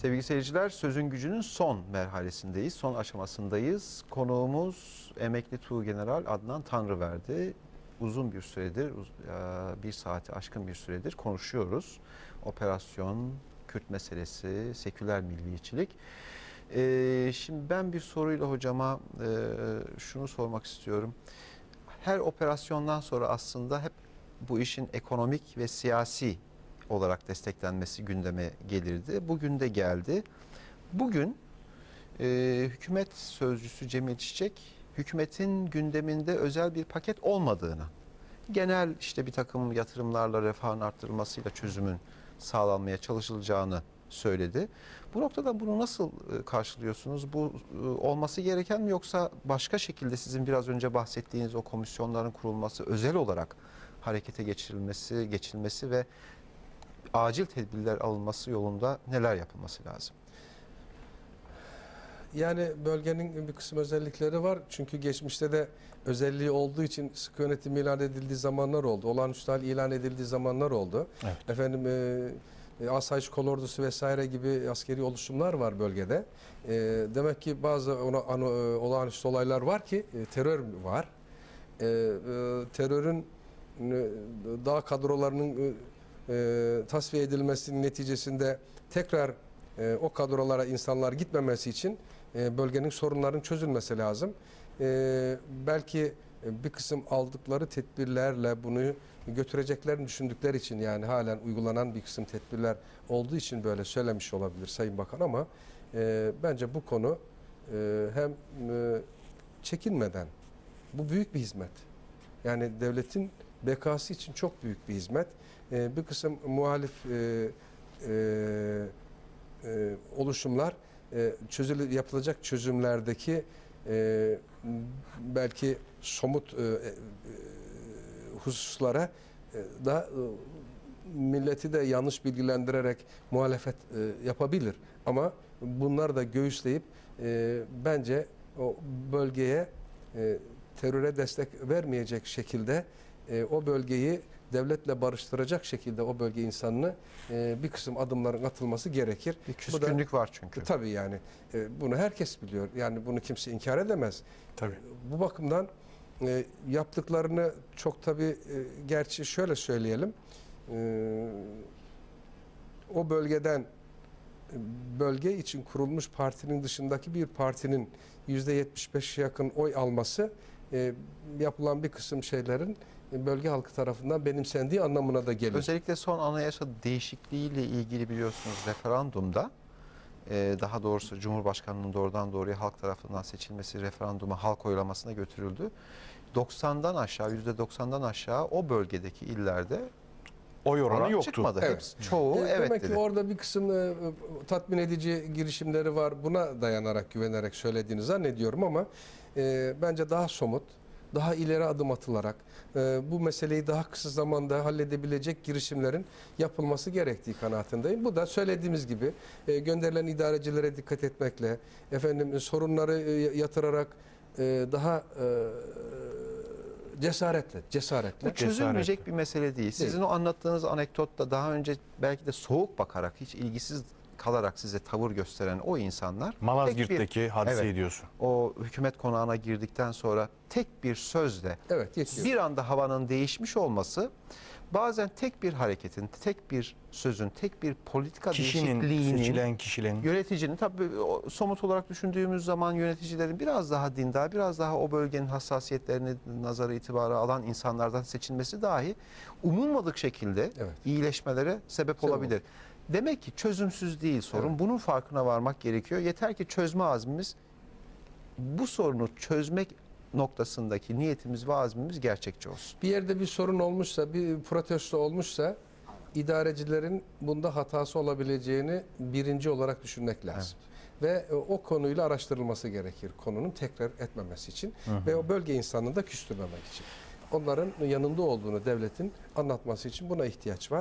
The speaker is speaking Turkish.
Sevgili seyirciler, Sözün Gücü'nün son merhalesindeyiz, son aşamasındayız. Konuğumuz emekli Tuğgeneral Adnan Tanrıverdi. Uzun bir süredir, e, bir saati aşkın bir süredir konuşuyoruz. Operasyon, Kürt meselesi, seküler milliyetçilik. E, Şimdi ben bir soruyla hocama e, şunu sormak istiyorum. Her operasyondan sonra aslında hep bu işin ekonomik ve siyasi olarak desteklenmesi gündeme gelirdi. Bugün de geldi. Bugün e, hükümet sözcüsü Cemil Çiçek hükümetin gündeminde özel bir paket olmadığını, genel işte bir takım yatırımlarla refahın arttırılmasıyla çözümün sağlanmaya çalışılacağını söyledi. Bu noktada bunu nasıl e, karşılıyorsunuz? Bu e, olması gereken mi yoksa başka şekilde sizin biraz önce bahsettiğiniz o komisyonların kurulması özel olarak harekete geçirilmesi, geçilmesi ve acil tedbirler alınması yolunda neler yapılması lazım? Yani bölgenin bir kısım özellikleri var. Çünkü geçmişte de özelliği olduğu için sıkı yönetim ilan edildiği zamanlar oldu. Olağanüstü hal ilan edildiği zamanlar oldu. Evet. Efendim e, e, asayiş kolordusu vesaire gibi askeri oluşumlar var bölgede. E, demek ki bazı ona, ano- e, olağanüstü olaylar var ki e, terör var. E, e, terörün e, dağ kadrolarının e, e, tasfiye edilmesinin neticesinde tekrar e, o kadrolara insanlar gitmemesi için e, bölgenin sorunların çözülmesi lazım. E, belki e, bir kısım aldıkları tedbirlerle bunu götüreceklerini düşündükleri için yani halen uygulanan bir kısım tedbirler olduğu için böyle söylemiş olabilir Sayın Bakan ama e, bence bu konu e, hem e, çekinmeden bu büyük bir hizmet. Yani devletin bekası için çok büyük bir hizmet. E, bir kısım muhalif e, e, e, oluşumlar e, çözülü yapılacak çözümlerdeki e, belki somut e, e, hususlara e, da e, milleti de yanlış bilgilendirerek muhalefet e, yapabilir. Ama bunlar da göğüsleyip e, bence o bölgeye e, teröre destek vermeyecek şekilde e, o bölgeyi devletle barıştıracak şekilde o bölge insanını e, bir kısım adımların atılması gerekir. Bir Bu da- küskünlük var çünkü. Tabii yani e, bunu herkes biliyor. Yani bunu kimse inkar edemez. Tabii. Bu bakımdan e, yaptıklarını çok tabii e, gerçi şöyle söyleyelim. E, o bölgeden e, bölge için kurulmuş partinin dışındaki bir partinin yüzde 75'e yakın oy alması e, yapılan bir kısım şeylerin e, bölge halkı tarafından benimsendiği anlamına da gelir. Özellikle son anayasa değişikliğiyle ilgili biliyorsunuz referandumda e, daha doğrusu Cumhurbaşkanı'nın doğrudan doğruya halk tarafından seçilmesi referanduma halk oylamasına götürüldü. 90'dan aşağı %90'dan aşağı o bölgedeki illerde Oy oranı oran yoktu. çıkmadı. Evet. Hepsi, çoğu E, evet Demek dedi. ki orada bir kısım e, tatmin edici girişimleri var. Buna dayanarak, güvenerek söylediğini zannediyorum ama e, bence daha somut, daha ileri adım atılarak e, bu meseleyi daha kısa zamanda halledebilecek girişimlerin yapılması gerektiği kanaatindeyim. Bu da söylediğimiz gibi e, gönderilen idarecilere dikkat etmekle, efendim e, sorunları e, yatırarak e, daha e, cesaretle, cesaretle. Bu çözülmeyecek bir mesele değil. Sizin o anlattığınız anekdotta daha önce belki de soğuk bakarak, hiç ilgisiz kalarak size tavır gösteren o insanlar tek bir- Malazgirt'teki hadiseyi Evet. diyorsun. o hükümet konağına girdikten sonra tek bir sözle Evet, bir anda havanın değişmiş olması bazen tek bir hareketin, tek bir sözün, tek bir politika Kişinin, değişikliğinin seçilen kişinin yöneticinin tabii o somut olarak düşündüğümüz zaman yöneticilerin biraz daha dindar, biraz daha o bölgenin hassasiyetlerini nazara itibara alan insanlardan seçilmesi dahi umulmadık şekilde Evet. iyileşmelere sebep Sebep olabilir. Demek ki çözümsüz değil sorun. Evet. Bunun farkına varmak gerekiyor. Yeter ki çözme azmimiz bu sorunu çözmek noktasındaki niyetimiz ve azmimiz gerçekçi olsun. Bir yerde bir sorun olmuşsa, bir protesto olmuşsa idarecilerin bunda hatası olabileceğini birinci olarak düşünmek lazım. Ve e, o konuyla araştırılması gerekir konunun tekrar etmemesi için ve o bölge insanını da küstürmemek için. Onların yanında olduğunu devletin anlatması için buna ihtiyaç var.